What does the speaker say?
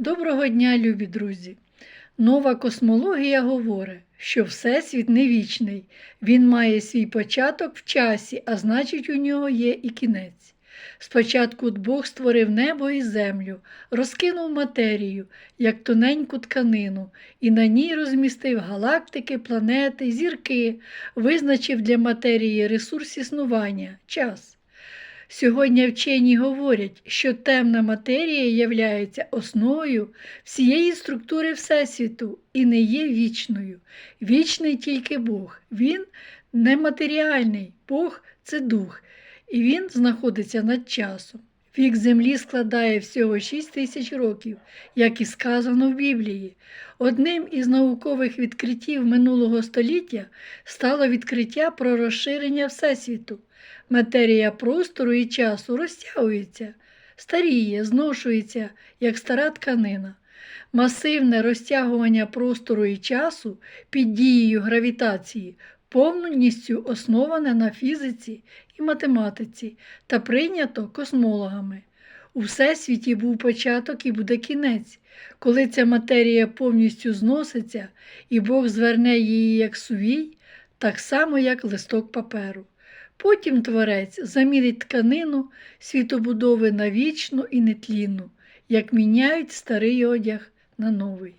Доброго дня, любі друзі! Нова космологія говорить, що Всесвіт не вічний, він має свій початок в часі, а значить, у нього є і кінець. Спочатку Бог створив небо і землю, розкинув матерію, як тоненьку тканину, і на ній розмістив галактики, планети, зірки, визначив для матерії ресурс існування час. Сьогодні вчені говорять, що темна матерія являється основою всієї структури Всесвіту і не є вічною. Вічний тільки Бог. Він нематеріальний, Бог це дух, і він знаходиться над часом. Вік землі складає всього 6 тисяч років, як і сказано в Біблії. Одним із наукових відкриттів минулого століття стало відкриття про розширення Всесвіту. Матерія простору і часу розтягується, старіє, зношується, як стара тканина. Масивне розтягування простору і часу під дією гравітації повністю основане на фізиці і математиці та прийнято космологами. У всесвіті був початок і буде кінець, коли ця матерія повністю зноситься, і Бог зверне її як сувій, так само, як листок паперу. Потім творець замінить тканину світобудови на вічну і нетлінну, як міняють старий одяг на новий.